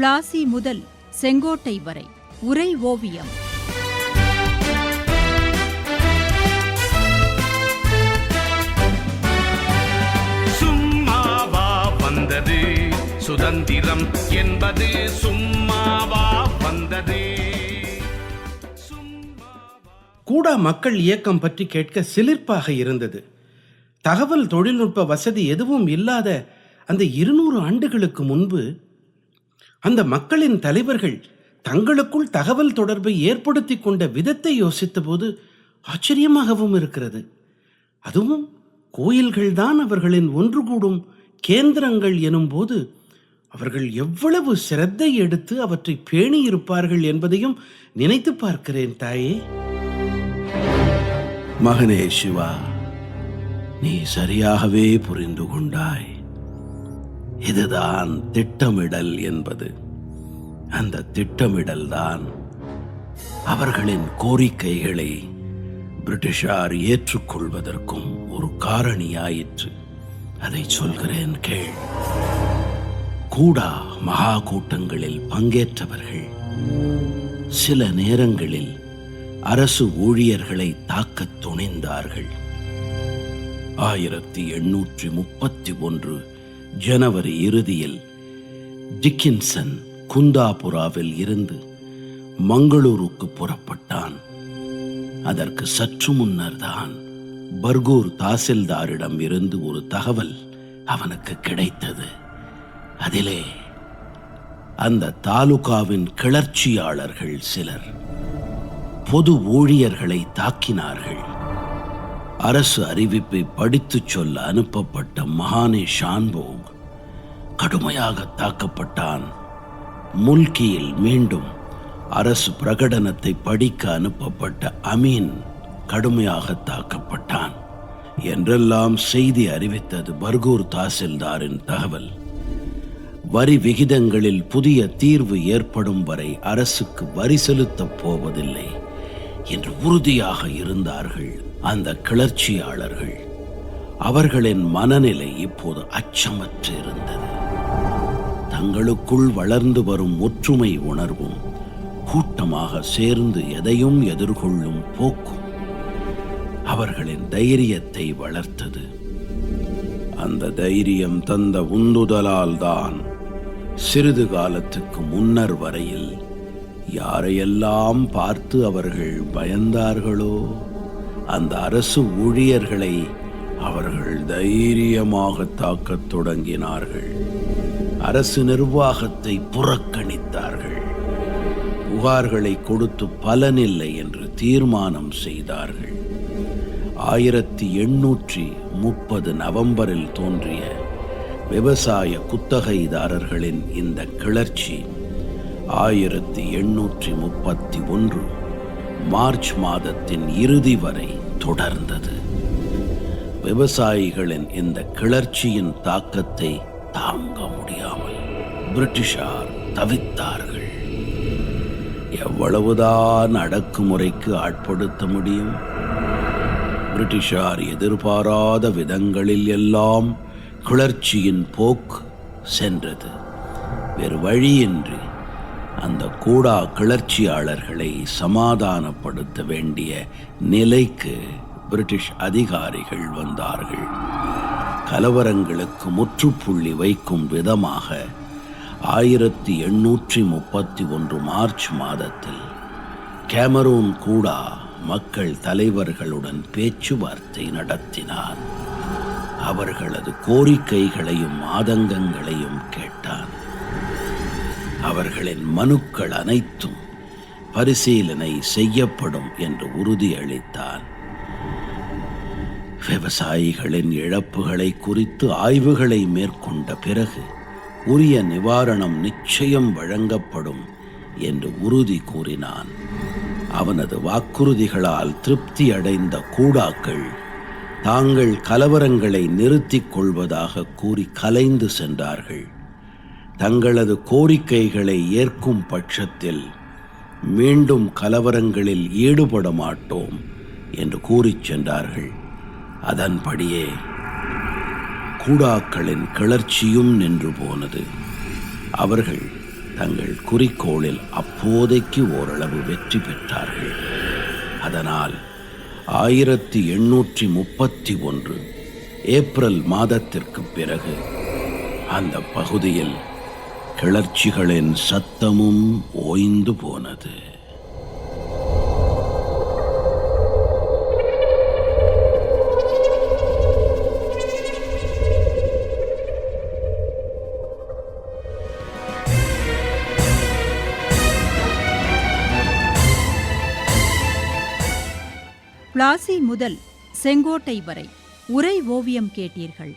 பிளாசி முதல் செங்கோட்டை வரை உரை ஓவியம். சும்மாவா வந்தது. சுதந்திரம் என்பது சும்மாவா வந்தது. கூடா மக்கள் இயக்கம் பற்றி கேட்க சிலிர்ப்பாக இருந்தது. தகவல் தொழில்நுட்ப வசதி எதுவும் இல்லாத அந்த இருநூறு ஆண்டுகளுக்கு முன்பு அந்த மக்களின் தலைவர்கள் தங்களுக்குள் தகவல் தொடர்பை ஏற்படுத்தி கொண்ட விதத்தை யோசித்தபோது ஆச்சரியமாகவும் இருக்கிறது. அதுவும் கோயில்கள்தான் அவர்களின் ஒன்று கூடும் கேந்திரங்கள் எனும்போது அவர்கள் எவ்வளவு சிரத்தை எடுத்து அவற்றை பேணியிருப்பார்கள் என்பதையும் நினைத்து பார்க்கிறேன் தாயே. மகனே சிவா நீ சரியாகவே புரிந்து கொண்டாய். இதுதான் திட்டமிடல் என்பது. அந்த திட்டமிடல் தான் அவர்களின் கோரிக்கைகளை பிரிட்டிஷார் ஏற்றுக்கொள்வதற்கும் ஒரு காரணியாயிற்று. அதை சொல்கிறேன் கேள். கூடா மகா கூட்டங்களில் பங்கேற்றவர்கள் சில நேரங்களில் அரசு ஊழியர்களை தாக்கத் துணிந்தார்கள். ஆயிரத்தி எண்ணூற்றி முப்பத்தி ஒன்று ஜனவரி இறுதியில் டிக்கின்சன் குந்தாபுராவில் இருந்து மங்களூருக்கு புறப்பட்டான். அதற்கு சற்று முன்னர்தான் பர்கூர் தாசில்தாரிடம் இருந்து ஒரு தகவல் அவனுக்கு கிடைத்தது. அதிலே அந்த தாலுகாவின் கிளர்ச்சியாளர்கள் சிலர் பொது ஊழியர்களை தாக்கினார்கள். அரசு அறிவிப்பை படித்துச் சொல்ல அனுப்பப்பட்ட மகானே ஷான்போக் கடுமையாக தாக்கப்பட்டான். முல்கியில் மீண்டும் அரசு பிரகடனத்தை படிக்க அனுப்பப்பட்ட அமீன் கடுமையாக தாக்கப்பட்டான் என்றெல்லாம் செய்தி அறிவித்தது பர்கூர் தாசில்தாரின் தகவல். வரி விகிதங்களில் புதிய தீர்வு ஏற்படும் வரை அரசுக்கு வரி செலுத்தப் போவதில்லை என்று உறுதியாக இருந்தார்கள். அந்த கிளர்ச்சியாளர்கள். அவர்களின் மனநிலை இப்போது அச்சமற்று இருந்தது தங்களுக்குள் வளர்ந்து வரும் ஒற்றுமை உணர்வும் கூட்டமாக சேர்ந்து எதையும் எதிர்கொள்ளும் போக்கும் அவர்களின் தைரியத்தை வளர்த்தது. அந்த தைரியம் தந்த உந்துதலால் தான் சிறிது காலத்துக்கு முன்னர் வரையில் யாரையெல்லாம் பார்த்து அவர்கள் பயந்தார்களோ? அந்த அரசு ஊழியர்களை அவர்கள் தைரியமாக தாக்கத் தொடங்கினார்கள். அரசு நிர்வாகத்தை புறக்கணித்தார்கள். புகார்களை கொடுத்து பலனில்லை என்று தீர்மானம் செய்தார்கள். ஆயிரத்தி எண்ணூற்றி முப்பது நவம்பரில் தோன்றிய விவசாய குத்தகைதாரர்களின் இந்த கிளர்ச்சி ஆயிரத்தி எண்ணூற்றி முப்பத்தி ஒன்று மார்ச் மாதத்தின் இறுதி வரை தொடர்ந்தது. விவசாயிகளின் இந்த கிளர்ச்சியின் தாக்கத்தை தாங்க முடியாமல் பிரிட்டிஷார் தவித்தார்கள். எவ்வளவுதான் அடக்குமுறைக்கு ஆட்படுத்த முடியும்? பிரிட்டிஷார் எதிர்பாராத விதங்களில் எல்லாம் கிளர்ச்சியின் போக்கு சென்றது. வேறு வழியின்றி அந்த கூடா கிளர்ச்சியாளர்களை சமாதானப்படுத்த வேண்டிய நிலைக்கு பிரிட்டிஷ் அதிகாரிகள் வந்தார்கள். கலவரங்களுக்கு முற்றுப்புள்ளி வைக்கும் விதமாக ஆயிரத்தி எண்ணூற்றி முப்பத்தி ஒன்று மார்ச் மாதத்தில் கேமரூன் கூடா மக்கள் தலைவர்களுடன் பேச்சுவார்த்தை நடத்தினார் அவர்களது கோரிக்கைகளையும் ஆதங்கங்களையும் கேட்டான். அவர்களின் மனுக்கள் அனைத்தும் பரிசீலனை செய்யப்படும் என்று உறுதியளித்தான். விவசாயிகளின் இழப்புகளை குறித்து ஆய்வுகளை மேற்கொண்ட பிறகு உரிய நிவாரணம் நிச்சயம் வழங்கப்படும் என்று உறுதி கூறினான். அவனது வாக்குறுதிகளால் திருப்தி அடைந்த கூடாக்கள் தாங்கள் கலவரங்களை நிறுத்திக் கொள்வதாக கூறி கலைந்து சென்றார்கள். தங்களது கோரிக்கைகளை ஏற்கும் பட்சத்தில் மீண்டும் கலவரங்களில் ஈடுபட மாட்டோம் என்று கூறிச் சென்றார்கள். அதன்படியே கூடாக்களின் கிளர்ச்சியும் நின்று போனது. அவர்கள் தங்கள் குறிக்கோளில் அப்போதைக்கு ஓரளவு வெற்றி பெற்றார்கள். அதனால் ஆயிரத்தி எண்ணூற்றி முப்பத்தி ஒன்று ஏப்ரல் மாதத்திற்கு பிறகு அந்த பகுதியில் கிளர்ச்சிகளின் சத்தமும் ஓய்ந்து போனது. பிளாசி முதல் செங்கோட்டை வரை உரை ஓவியம் கேட்டீர்கள்.